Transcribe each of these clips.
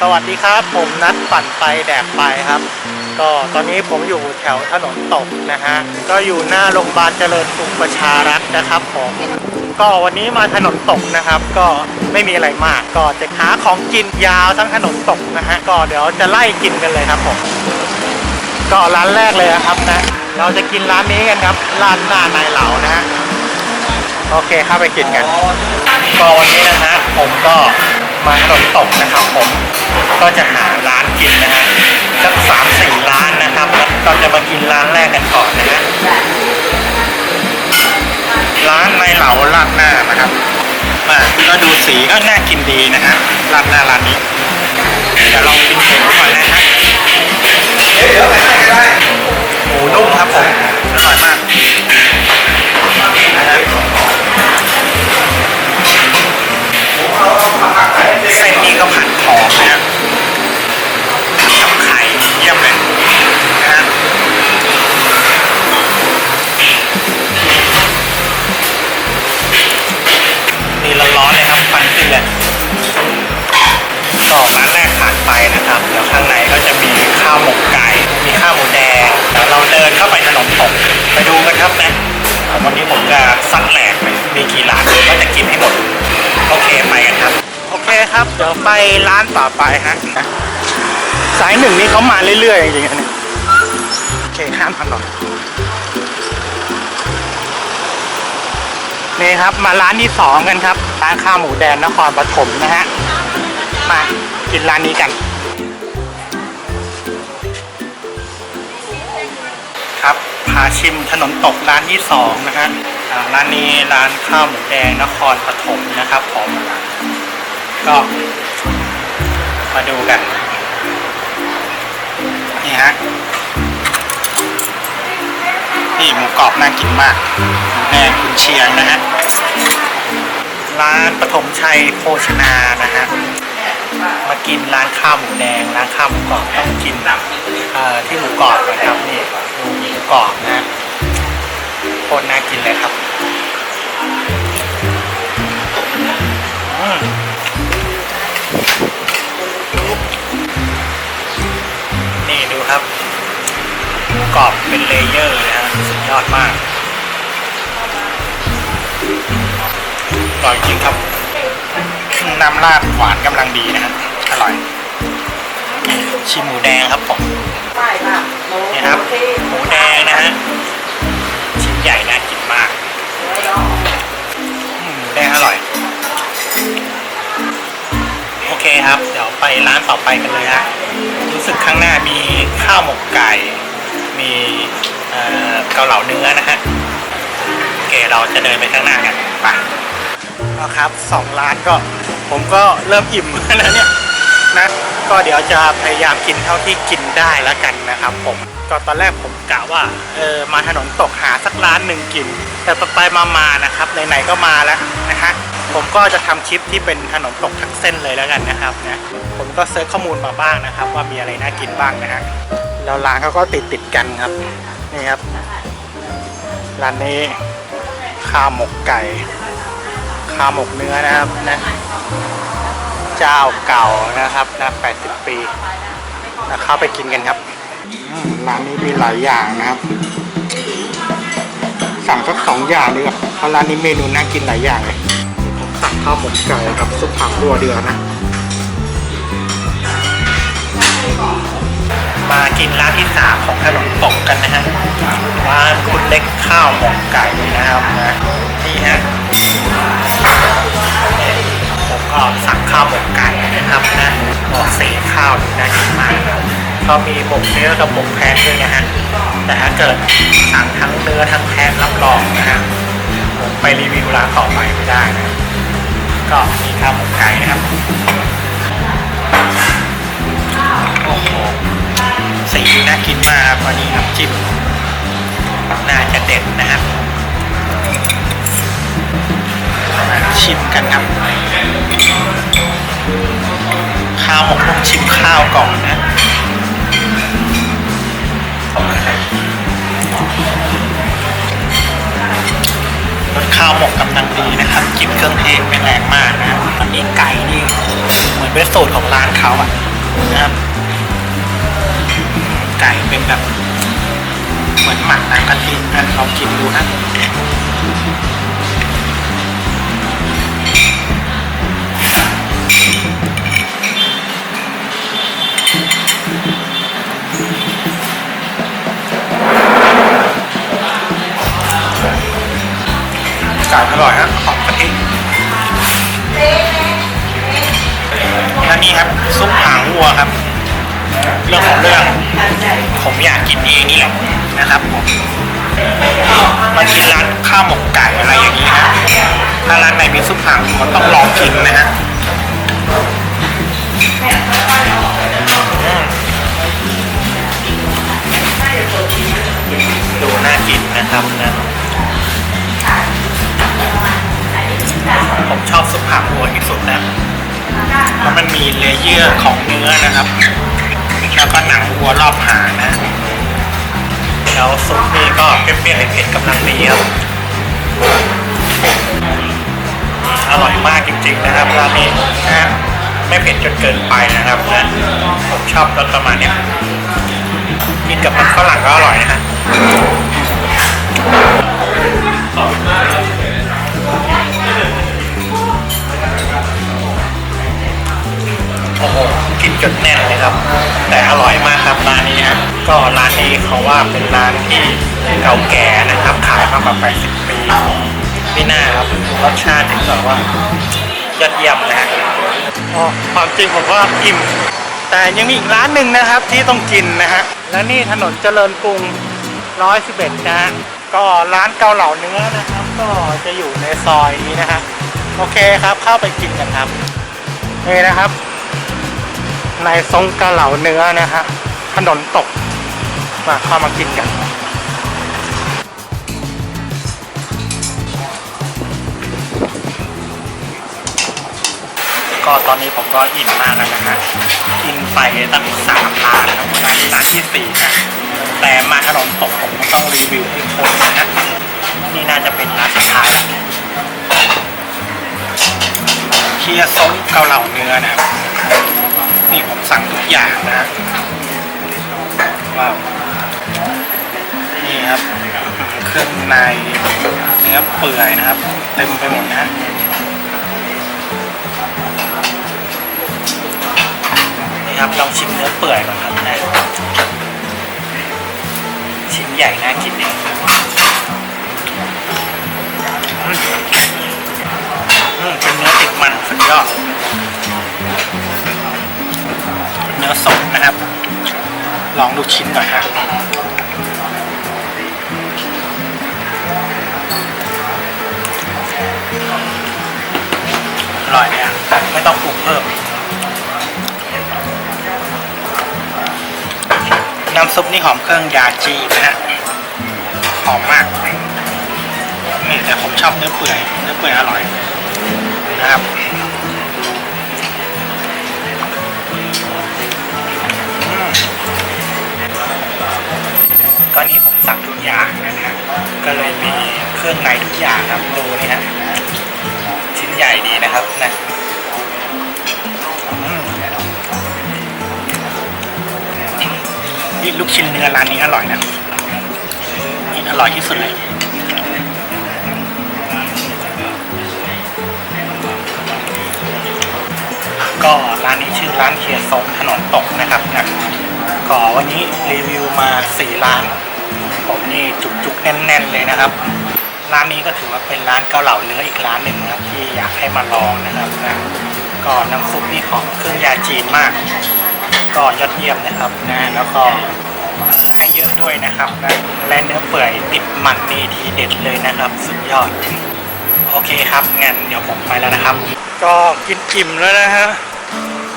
สวัสดีครับ ผมนัดปั่นไปแดกไปครับ ก็ตอนนี้ผมอยู่แถวถนนตกนะฮะ ก็อยู่หน้าโรงพยาบาลเจริญกรุงประชารัฐนะครับผมก็วันนี้มาถนนตกนะครับ ก็ไม่มีอะไรมาก ก็จะหาของกินยาวทั้งถนนตกนะฮะ ก็เดี๋ยวจะไล่กินกันเลยครับผมก็ร้านแรกเลยนะครับนะ เราจะกินร้านนี้กันครับร้านหน้านายเหลานะฮะโอเคเข้าไปกินกันก็วันนี้นะฮะผมก็ มาถนนตกนะครับผมก็จะหาร้านกินนะฮะสักสามสี่ร้านนะครับแล้วเราจะมากินร้านแรกกันก่อนนะฮะร้านในเหลาลาดหน้านะครับมาก็ดูสีก็น่ากินดีนะฮะลาดหน้าร้านนี้เดี๋ยวลองกินหมูก่อนนะฮะหมูนุ่มครับผมอร่อยมากนะฮะ เส้นนี้ก็ผัดหอมนะฮะกับไข่เยี่ยมเลยนะฮะนี่ร้อนๆเลยครับฟันขึ้นเลยก็ร้านแรกผ่านไปนะครับเดี๋ยวข้างในก็จะมีข้าวหมกไก่ มีข้าวหมูแดงเดี๋ยวเราเดินเข้าไปถนนตกไปดูกันครับนะวันนี้ผมจะซัดแหลกเลยมีกี่ร้านก็จะกินให้หมด โอเคไปกันครับ โอเคครับ เดี๋ยวไปร้านต่อไปฮะสายหนึ่งนี่เขามาเรื่อยๆจริงๆนะเนี่ยโอเคข้ามถนนนี่ครับมาร้านที่สองกันครับร้านข้าวหมูแดงนครปฐมนะฮะมากินร้านนี้กัน ครับพาชิมถนนตกร้านที่สองนะฮะอ่า ร้านนี้ร้านข้าวหมูแดงนครปฐมนะครับผมก็มาดูกัน นี่ฮะนี่หมูกรอบน่ากินมากหมูแดงกุนเชียงนะฮะร้านปฐมชัยโภชนานะฮะมากินร้านข้าวหมูแดงร้านข้าวหมูกรอบต้องกินอ่อที่หมูกรอบนะครับนี่ดู กรอบเป็นเลเยอร์นะฮะสุดยอดมากอร่อยจริงครับ น้ำราดหวานกำลังดีนะฮะอร่อย ชิมหมูแดงครับผมนี่ครับ หมูแดงนะฮะ ชิ้นใหญ่น่ากินมาก หมูแดงอร่อย โอเคครับ เดี๋ยวไปร้านต่อไปกันเลยฮะ รู้สึกข้างหน้ามีข้าวหมกไก่ มีเกาเหลาเนื้อนะฮะโอเคเราจะเดินไปข้างหน้ากันไปเอาครับสองร้านก็ผมก็เริ่มอิ่มแล้วเนี่ยนะก็เดี๋ยวจะพยายามกินเท่าที่กินได้แล้วกันนะครับ ผมก็ตอนแรกผมกะว่าเออมาถนนตกหาสักร้านหนึ่งกิน แต่ไปมาๆนะครับไหนๆก็มาแล้วนะฮะผมก็จะทำคลิปที่เป็นถนนตกทั้งเส้นเลยแล้วกันนะครับนะผมก็เซิร์ชข้อมูลมาบ้างนะครับ ว่ามีอะไรน่ากินบ้างนะฮะ แล้วร้านเขาก็ติดติดกันครับ นี่ครับ ร้านนี้ข้าวหมกไก่ข้าวหมกเนื้อนะครับนะเจ้าเก่านะครับนะ80 ปีนะเข้าไปกินกันครับมร้านนี้มีหลายอย่างนะครับ สั่งสักสองอย่างดีกว่าเพราะร้านนี้เมนูน่ากินหลายอย่างเลยผมสั่งข้าวหมกไก่กับซุปผักบัวเดือนะ มากินร้านที่สามของถนนตกกันนะฮะร้านคุณเล็กข้าวหมกไก่นะครับนะนี่ฮะผมก็สั่งข้าวหมกไก่นะครับนะบอกสีข้าวน่ากินมากเขามีหมกเนื้อกับหมกแพะด้วยนะฮะแต่ถ้าเกิดสั่งทั้งเนื้อทั้งแพะรับรองนะฮะผมไปรีวิวร้านต่อไปไม่ได้นะก็มีข้าวหมกไก่นะครับโอ้โห สีน่ากินมากครับวันนี้น้ำจิ้มน่าจะเด็ดนะครับมาชิมกันครับ ข้าวหมกต้องชิมข้าวก่อนนะรสข้าวหมกกำลังดีนะครับกินเครื่องเทศไม่แรงมากนะอันนี้ไก่นี่เหมือนเป็นสูตรของร้านเขาอะนะ แบบ เหมือนหมักน้ำกะทินลองกินดูนะไก่อร่อยฮะหอมกะทิและนี่ครับซุปหางวัวครับ เรื่องของเรื่องผมอยากกินเองนี่แหละนะครับผมมากินร้านข้าวหมกไก่อะไรอย่างนี้นะถ้าร้านไหนมีซุปหางผมต้องลองกินนะฮะดูน่ากินนะครับนะผมชอบซุปหางวัวที่สุดนะเพราะมันมีเลเยอร์ของเนื้อนะครับ เปรี้ยวๆเผ็ดๆกำลังดีครับอร่อยมากจริง ๆ นะครับร้านนี้นะไม่เผ็ดจนเกินไปนะครับนะผมชอบรสประมาณเนี้ยกินกับมันฝรั่งก็อร่อยนะฮะโอ้โหกินจนแน่นเลยครับ แต่อร่อยมากครับร้านนี้ ก็ร้านนี้เขาว่าเป็นร้านที่เก่าแก่นะครับ ขายมากกว่า 80 ปีไม่น่าครับรสชาติถึงแบบว่ายอดเยี่ยมนะฮะอ๋อความจริงผมว่าอิ่ม แต่ยังมีอีกร้านหนึ่งนะครับที่ต้องกินนะฮะ และนี่ถนนเจริญกรุง 111 นะฮะ ก็ร้านเกาเหลาเนื้อนะครับ ก็จะอยู่ในซอยนี้นะฮะ โอเคครับเข้าไปกินกันครับนี่นะครับ ในทรงเกาเหลาเนื้อนะฮะถนนตก มาเข้ามากินกัน ก็ตอนนี้ผมก็อิ่มมากแล้วนะฮะกินไปตั้งสามร้านนะวันนี้ร้านที่สี่นะแต่มาถนนตกผมก็ต้องรีวิวให้ครบนะฮะนี่น่าจะเป็นร้านสุดท้ายเคียซงเกาเหลาเนื้อนะครับนี่ผมสั่งทุกอย่างนะฮะว้าว นี่ครับเครื่องในเนื้อเปื่อยนะครับเต็มไปหมดนะนี่ครับลองชิมเนื้อเปื่อยก่อนครับนะชิ้นใหญ่น่ากินเลยอืมอืมเป็นเนื้อติดมันสุดยอดเนื้อสดนะครับ ลองดูชิ้นก่อนฮะอ ไม่ต้องปรุงเพิ่มน้ำซุปนี่หอมเครื่องยาจีนะฮะหอมมากนี่แต่ผมชอบเนื้อเปื่อยเนื้อเปื่อยอร่อยนะครับก็นี่ผมสั่งทุกอย่างนะฮะก็เลยมีเครื่องในทุกอย่างครับดูนี่ฮะชิ้นใหญ่ดีนะครับนะ นี่ลูกชิ้นเนื้อร้านนี้อร่อยนะนี่อร่อยที่สุดเลยก็ร้านนี้ชื่อร้านเคียร์ซงถนนตกนะครับนะก็วันนี้รีวิวมาสี่ร้าน ผมนี่จุกๆแน่น ๆ เลยนะครับ ร้านนี้ก็ถือว่าเป็นร้านเกาเหลาเนื้ออีกร้านหนึ่งนะครับที่อยากให้มาลองนะครับนะก็น้ำซุปนี่ของเครื่องยาจีนมาก ก็ยอดเยี่ยมนะครับนะแล้วก็ให้เยอะด้วยนะครับนะและเนื้อเปื่อยติดมันนี่ทีเด็ดเลยนะครับ สุดยอด โอเคครับงั้นเดี๋ยวผมไปแล้วนะครับ ก็กินอิ่มแล้วนะฮะ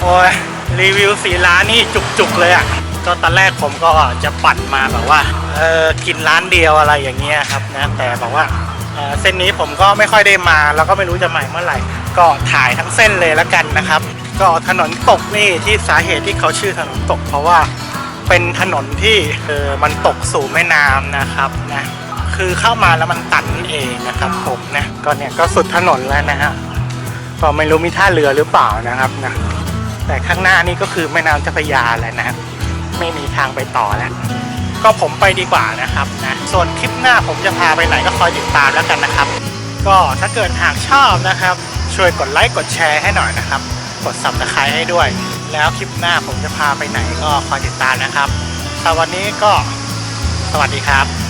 โอ้ยรีวิวสีร้านนี่จุกๆเลยอะ่ะก็ตอนแรกผมก็จะปั่นมาแบบว่าเออกินร้านเดียวอะไรอย่างเงี้ยครับนะแต่บอกว่าเเส้นนี้ผมก็ไม่ค่อยได้มา แล้วก็ไม่รู้จะใหม่เมื่อไหร่ ก็ถ่ายทั้งเส้นเลยแล้วกันนะครับ ก็ถนนตกนี่ที่สาเหตุที่เขาชื่อถนนตก เพราะว่าเป็นถนนที่เออมันตกสู่แม่น้ำนะครับนะคือเข้ามาแล้วมันตันเองนะครับผมนะก็เนี่ยก็สุดถนนแล้วนะฮะก็ไม่รู้มีท่าเรือหรือเปล่านะครับนะแต่ข้างหน้านี่ก็คือแม่น้ำเจ้าพยาแล้วนะไม่มีทางไปต่อแล้วก็ผมไปดีกว่านะครับนะส่วนคลิปหน้าผมจะพาไปไหนก็คอยติดตามแล้วกันนะครับ ก็ถ้าเกิดหากชอบนะครับ ช่วยกดไลค์กดแชร์ให้หน่อยนะครับ กด subscribe ให้ด้วย แล้วคลิปหน้าผมจะพาไปไหนก็คอยติดตามนะครับสำหวันนี้ก็สวัสดีครับ